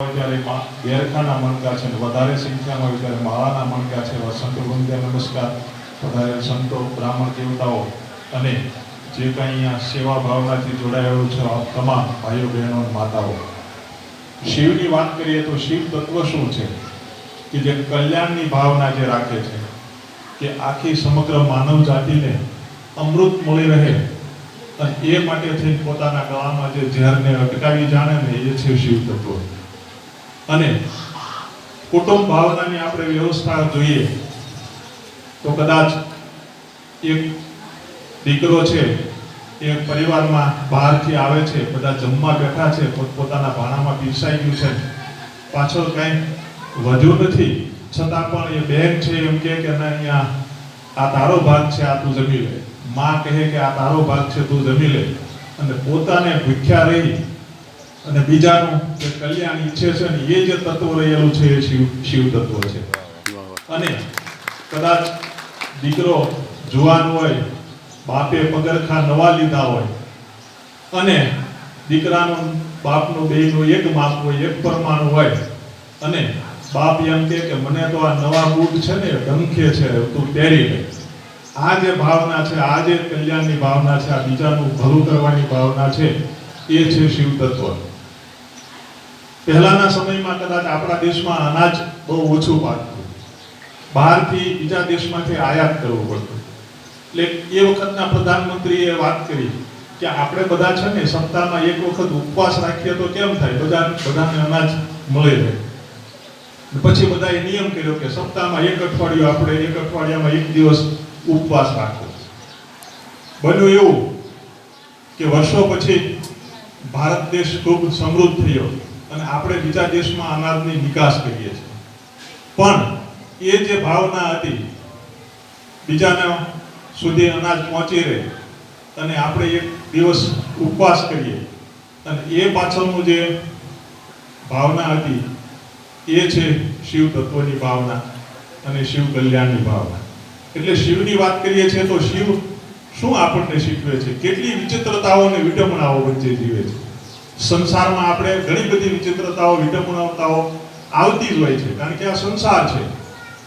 ત્યારે ગેરખાના મણકા છે વધારે સંખ્યામાં ત્યારે માળાના મણકા છે. એવા સંતો નમસ્કાર. વધારે સંતો, બ્રાહ્મણ દેવતાઓ અને જે કાંઈ અહીંયા સેવા ભાવનાથી જોડાયેલું છે તમામ ભાઈઓ, બહેનો માતાઓ. શિવની વાત કરીએ તો શિવ તત્વ શું છે? કે જે કલ્યાણની ભાવના જે રાખે છે, કે આખી સમગ્ર માનવ જાતિને અમૃત મળી રહે અને એ માટે થઈ પોતાના ગળામાં જે ઝેરને અટકાવી જાણે ને એ છે શિવ તત્વ. અને કુટુંબ ભાવનાની આપણે વ્યવસ્થા જોઈએ તો કદાચ એક દીકરો છે, એ પરિવારમાં બહારથી આવે છે, બધા જમવા બેઠા છે, પોતપોતાના ભાણામાં પીસાઈ ગયું છે. પાછળ કંઈ વધ્યું નથી, છતાં પણ એ બેન છે, એમ કહે કે ના, અહીંયા આ તારો ભાગ છે, આ તું જમી લે. માં કહે કે આ તારો ભાગ છે, તું જમી લે. અને પોતાને ભૂખ્યા રહી અને બીજાનું જે કલ્યાણ ઈચ્છે છે ને એ જે તત્વ રહેલું છે એ શિવ શિવ તત્વ છે. અને કદાચ દીકરો જુવાન હોય, બાપે પગરખા નવા લીધા હોય, અને દીકરાનું બાપનું બેયનું એક માપ હોય, એક પ્રમાણ હોય, અને બાપ એમ કે મને તો આ નવા બૂટ છે ને ડંખે છે, તું પહેરી લે. આ જે ભાવના છે, આ જે કલ્યાણની ભાવના છે, આ બીજાનું ભલું કરવાની ભાવના છે, એ છે શિવ તત્વ. પહેલાના સમયમાં કદાચ આપણા દેશમાં અનાજ બહુ ઓછું પાકતું. બહારથી બીજા દેશમાંથી આયાત કરવું પડતું. એટલે એ વખતના પ્રધાનમંત્રીએ વાત કરી કે આપણે બધા છે ને સપ્તાહમાં એક વખત ઉપવાસ રાખીએ તો કેમ થાય? બધા બધાને અનાજ મળે રહે. પછી બધાએ નિયમ કર્યો કે સપ્તાહમાં એક અઠવાડિયું આપણે એક અઠવાડિયામાં એક દિવસ ઉપવાસ રાખવો. બન્યું એવું કે વર્ષો પછી ભારત દેશ ખૂબ સમૃદ્ધ થયો. અને આપણે બીજા દેશમાં અનાજની નિકાસ કરીએ છીએ. પણ એ જે ભાવના હતી, બીજાના સુધી અનાજ પહોંચી રહે અને આપણે એક દિવસ ઉપવાસ કરીએ, અને એ પાછળનું જે ભાવના હતી, એ છે શિવ તત્વની ભાવના અને શિવ કલ્યાણની ભાવના. એટલે શિવની વાત કરીએ છીએ તો શિવ શું આપણને શીખવે છે? કેટલી વિચિત્રતાઓ અને વિડંબનાઓ વચ્ચે જીવે છે? સંસારમાં આપણે ઘણી બધી વિચિત્રતાઓ વિડંબનાઓ આવતી જ હોય છે, કારણ કે આ સંસાર છે.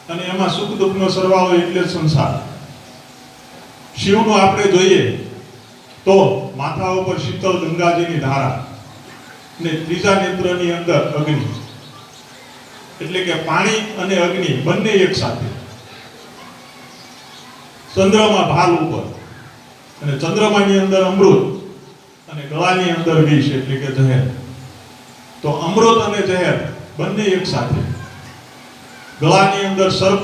અને એમાં સુખ દુઃખનો સરવાળો એટલે સંસાર. શિવનું આપણે જોઈએ તો માથા ઉપર શીતળ ગંગાજીની ધારા ને ત્રીજા નેત્રની અંદર અગ્નિ. એટલે કે પાણી અને અગ્નિ બંને એક સાથે. ચંદ્રમાં ભાલ ઉપર. અને ચંદ્રમાની અંદર અમૃત. અને ગળાની અંદર વિષ એટલે કે જહેર તો અમૃત અને જહેર બંને એક સાથે. ગળાની અંદર સર્પ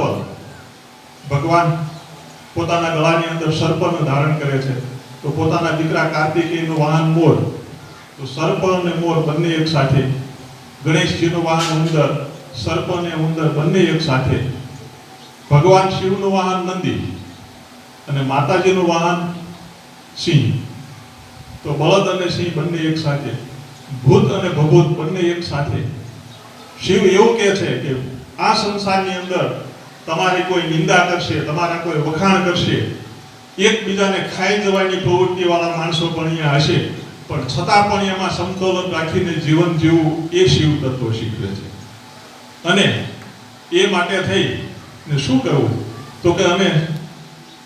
ભગવાન પોતાના ગળાની અંદર સર્પનું ધારણ કરે છે. તો પોતાના દીકરા કાર્તિકેયનું વાહન મોર. તો સર્પ અને મોર બંને એક સાથે. ગણેશજીનું વાહન ઉંદર સર્પ અને ઉંદર બંને એક સાથે. ભગવાન શિવનું વાહન નંદી અને માતાજીનું વાહન સિંહ. તો બળદ અને સિંહ બંને એક સાથે. ભૂત અને ભભૂત બંને એક સાથે. શિવ એવું કહે છે કે આ સંસારની અંદર તમારી કોઈ નિંદા કરશે, તમારા કોઈ વખાણ કરશે. એકબીજાને ખાઈ જવાની પ્રવૃત્તિવાળા માણસો પણ અહીંયા હશે. પણ છતાં પણ એમાં સમતોલન રાખીને જીવન જીવવું એ શિવ તત્વ શીખવે છે. અને એ માટે થઈ ને શું કરવું? તો કે અમે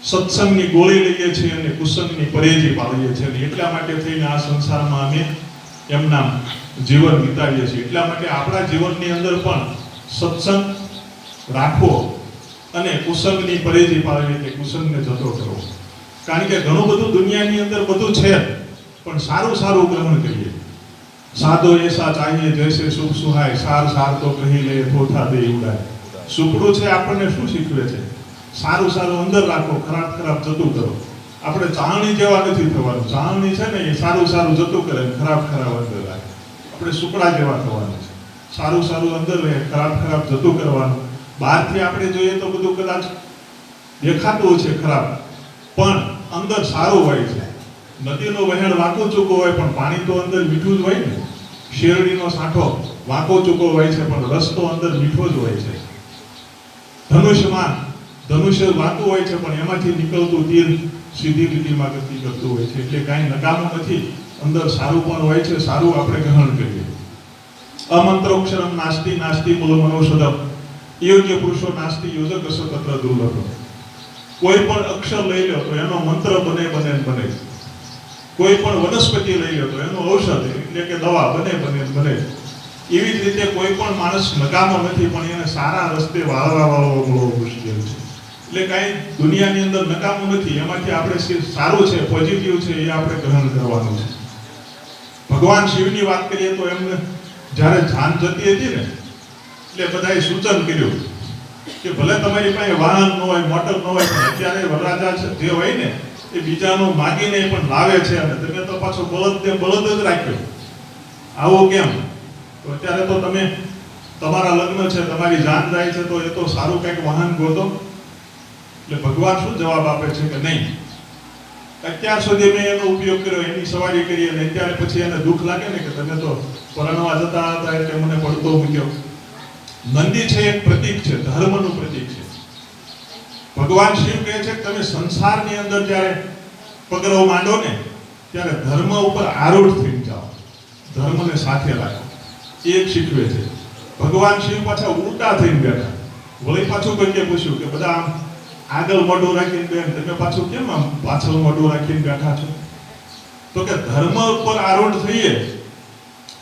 સત્સંગની ગોળી લઈએ છીએ અને કુસંગની પરેજી પાડીએ છીએ અને એટલા માટે થઈને આ સંસારમાં અમે એમના જીવન વિતાવીએ છીએ. એટલા માટે આપણા જીવનની અંદર પણ સત્સંગ રાખવો અને કુસંગની પરેજી પાડવી કે કુસંગને જતો કરવો. કારણ કે ઘણું બધું દુનિયાની અંદર બધું છે, પણ સારું સારું ગ્રહણ કરીએ. સાદો એસા ચાહીએ જૈસે સુખ સુહાય, સાર સાર તો કહી લે, થોથા દે ઉડાય. સુપડું છે આપણને શું શીખવે છે? સારું સારું અંદર રાખો, ખરાબ ખરાબ જતું કરો. આપણે ચાહણી જેવા નથી થવાનું. ચાહણી છે ને એ સારું સારું જતું કરે ખરાબ ખરાબ અંદર રાખે. આપણે સુપડા જેવા થવાનું છે. સારું સારું અંદર રહે, ખરાબ ખરાબ જતું કરવાનું. બહારથી આપણે જોઈએ તો બધું કદાચ દેખાતું છે ખરાબ. પણ અંદર સારું હોય છે. નદીનો વહેણ વાંકો ચૂકો હોય પણ પાણી તો અંદર મીઠું જ હોય ને. શેરડીનો સાંઠો વાંકો ચૂકો હોય છે પણ રસ તો અંદર મીઠો જ હોય છે. ધનુષ્યમાં ધનુષ્ય વાતું હોય છે, પણ એમાંથી નીકળતું તીર સીધી લીટીમાં ગતિ કરતું હોય છે. એટલે કાંઈ નકામું નથી. અંદર સારું પણ હોય છે, સારું આપણે ગ્રહણ કરીએ. અમંત્રોક્ષરમ નાસ્તિ નાસ્તિ મૂલમનોષધમ યોગ્ય પુરુષો નાસ્તિ, યોજક અસ તત્ર દુર્લભ કોઈ પણ અક્ષર લઈ લો તો એનો મંત્ર બને બને બને. કોઈ પણ વનસ્પતિ લઈ લો તો એનું ઔષધ, એટલે કે દવા બને બને બને. એવી જ રીતે કોઈ પણ માણસ નકામો નથી, પણ એને સારા રસ્તે વાળવા વાળવા મળવો મુશ્કેલ છે. એટલે કાંઈ દુનિયાની અંદર નકામું નથી. એમાંથી આપણે સારું છે પોઝિટિવ છે, એ આપણે ગ્રહણ કરવાનું છે. ભગવાન શિવની વાત કરીએ તો એમને જ્યારે જાન જતી હતી ને, એટલે બધાએ સૂચન કર્યું કે ભલે તમારી પાસે વાહન ન હોય, મોટર ન હોય, પણ અત્યારે વરરાજા જે હોય ને, એ બીજાનું માગીને પણ લાવે છે અને તમે તો પાછો બળદ ને બળદ જ રાખ્યો. આવો કેમ? તો અત્યારે તો તમે, તમારા લગ્ન છે, તમારી જાન જાય છે, તો એ તો સારું કંઈક વાહન ગોતો. એટલે ભગવાન શું જવાબ આપે છે કે નહીં? અત્યાર સુધી મેં એનો ઉપયોગ કર્યો, એની સવારી કરી અને અત્યારે પછી એને દુઃખ લાગે ને કે તમે તો પરણવા જતા હતા એટલે મને પડતો મૂક્યો. નંદી છે એક પ્રતીક છે, ધર્મનું પ્રતીક છે. ભગવાન શિવ કહે છે કે તમે સંસારની અંદર જ્યારે પગરવ માંડો ને, ત્યારે ધર્મ ઉપર આરૂઢ થઈ જાઓ. ધર્મને સાથે રાખો. એ શીખવે છે. ભગવાન શિવ પાછા ઉલટા થઈને બેઠા. વળી પાછું કહીએ પૂછ્યું કે બધા આમ આગળ મોઢું રાખીને બેન, તમે પાછું કેમ આમ પાછળ મોઢું રાખીને બેઠા છો? તો કે ધર્મ ઉપર આરૂઢ થઈએ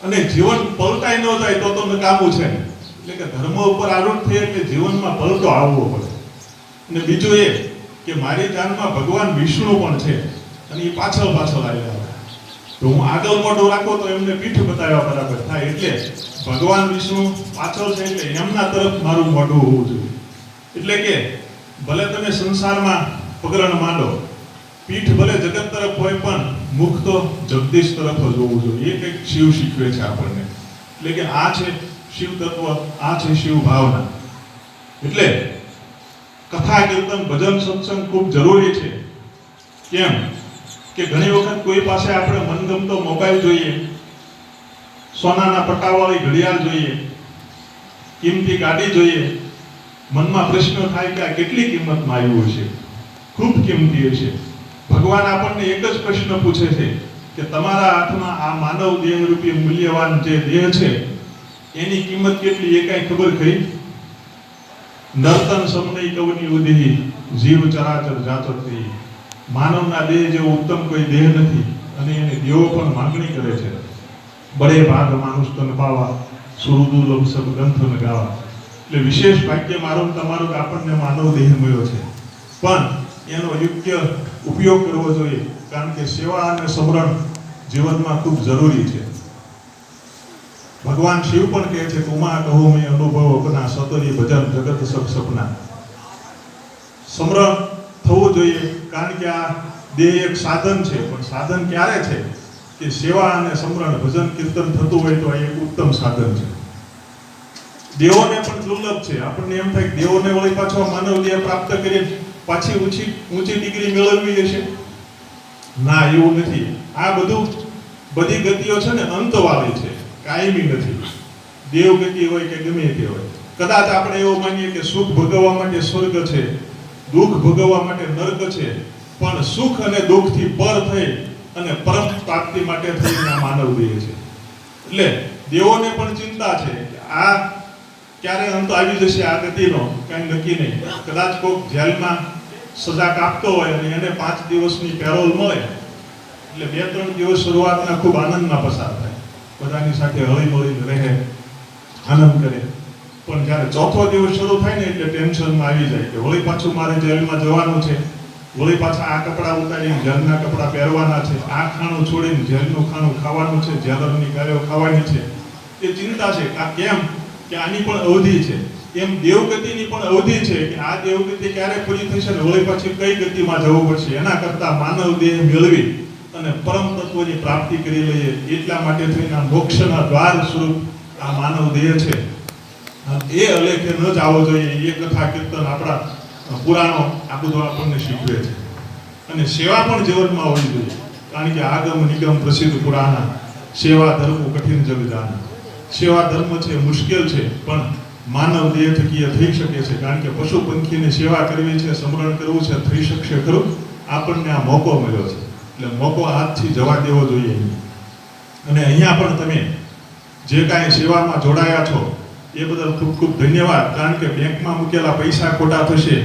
અને જીવન પલટાઈ ન જાય તો તો કાબુ છે. એટલે કે ધર્મ ઉપર આરૂઢ થઈએ એટલે જીવનમાં પલટો આવવો પડે. અને બીજું એ કે મારી જાનમાં ભગવાન વિષ્ણુ પણ છે અને એ પાછળ પાછળ આવ્યા તો હું આગળ મોઢું રાખો તો એમને પીઠ બતાવ્યા બરાબર થાય. એટલે ભગવાન વિષ્ણુ પાછળ છે એટલે એમના તરફ મારું મોઢું હોવું જોઈએ. એટલે કે ભલે તમે સંસારમાં પગરણ માંડો, પીઠ ભલે જગત તરફ હોય પણ મુખ તો જગદીશ તરફ જ હોવું જોઈએ. એ કંઈક શિવ શીખવે છે આપણને. એટલે કે આ છે શિવ તત્વ, આ છે શિવ ભાવના. એટલે કથા કીર્તન, ભજન, સત્સંગ ખૂબ જરૂરી છે. કેમ? કે ઘણી વખત કોઈ પાસે આપણે મનગમતો મોબાઈલ જોઈએ, સોનાના પટ્ટાવાળી ઘડિયાળ જોઈએ, કિંમતી ગાડી જોઈએ મનમાં પ્રશ્ન થાય કે આ કેટલી કિંમતમાં આવ્યું છે ખૂબ કિંમતી છે ભગવાન આપણને એક જ પ્રશ્ન પૂછે છે કે તમારા હાથમાં આ માનવ દેહ રૂપી મૂલ્યવાન જે દેહ છે, એની કિંમત કેટલી એ કાંઈ ખબર ખરી? નર્તન સમય કવની ઉદેહી જીવ ચરાચર જાતરતી માનવના દેહ જેવો ઉત્તમ કોઈ દેહ નથી અને એને દેવો પણ માંગણી કરે છે. બળે ભાગ માનુષ તન પાવા સુરુદુલમ સબ ગ્રંથ ગાવા. એટલે વિશેષ ભાગ્ય મારો તમારો આપણને માનવ દેહ મળ્યો છે. પણ એનો યોગ્ય ઉપયોગ કરવો જોઈએ, કારણ કે સેવા અને સમરણ જીવનમાં ખૂબ જરૂરી છે. ભગવાન શિવ પણ કહે છે કે, ઉમા કહો, મેં અનુભવ અપના સતરી ભજન જગત સબ સપના. સમરણ થવું જોઈએ, કારણ કે આ દેહ એક સાધન છે, પણ સાધન ક્યારે છે? કે સેવા અને સમરણ, ભજન, કીર્તન થતું હોય તો આ એક ઉત્તમ સાધન છે. દેવોને પણ દુર્લભ છે. આપણને એમ થાય દેવોને વળી પાછો માનવ દેહ પ્રાપ્ત કરી પાછી ઊંચી ઊંચી ડિગ્રી મેળવવી હશે. ના, એવું નથી. આ બધું બધી ગતિઓ છે ને અંતવાળી છે. કાયમી નથી. દેવ ગતિ હોય કે ગમે તે હોય. કદાચ આપણે એવું માનીએ કે સુખ ભોગવવા માટે સ્વર્ગ છે, દુઃખ ભોગવવા માટે નર્ક છે, પણ સુખ અને દુઃખથી પર થઈ અને પરમ પ્રાપ્તિ માટે થઈને માનવ દેહ છે. એટલે દેવોને પણ ચિંતા છે કે આ ક્યારે અંત આવી જશે આ ગતિનો, કાંઈ નક્કી નહીં. કદાચ કોઈક જેલમાં સજા કાપતો હોય અને એને પાંચ દિવસની પેરોલ મળે, એટલે બે, ત્રણ દિવસ શરૂઆતના ખૂબ આનંદમાં પસાર થાય. બધાની સાથે હળી મળીને રહે, આનંદ કરે. પણ જ્યારે ચોથો દિવસ શરૂ થાય ને એટલે ટેન્શનમાં આવી જાય કે હોળી પાછું મારે જેલમાં જવાનું છે. હોળી પાછા આ કપડાં ઉતારીને જેલના કપડાં પહેરવાના છે. આ ખાણું છોડીને જેલનું ખાણું ખાવાનું છે. જેલરની ગાયો ખાવાની છે. એ ચિંતા છે આ કેમ કે આની પણ અવધિ છે. એમ દેવગતિની પણ અવધિ છે કે આ દેવગતિ ક્યારે પૂરી થશે વળી પાછી કઈ ગતિમાં જવું પડશે? એના કરતા માનવ દેહ મેળવી અને પરમ તત્વની પ્રાપ્તિ કરી લઈએ એટલા માટે થઈને આ મોક્ષના દ્વાર સ્વરૂપ આ માનવ દેહ છે. એ અલેખે ન જવો જોઈએ. એ કથા કીર્તન આપણા પુરાણો આ બધું આપણને શીખવે છે. અને સેવા પણ જીવનમાં હોવી જોઈએ. કારણ કે આગમ નિગમ પ્રસિદ્ધ પુરાણા. સેવા ધર્મ કઠિન જગદાન સેવા ધર્મ છે, મુશ્કેલ છે, પણ માનવ દેહ થકી થઈ શકે છે. કારણ કે પશુ પંખીને સેવા કરવી છે સમરણ કરવું છે, થઈ શકશે ખરું. આપણને આ મોકો મળ્યો છે. એટલે મોકો હાથથી જવા દેવો જોઈએ. અને અહીંયા પણ તમે જે કાંઈ સેવામાં જોડાયા છો, એ બદલ ખૂબ ખૂબ ધન્યવાદ. કારણ કે બેંકમાં મૂકેલા પૈસા ખોટા થશે.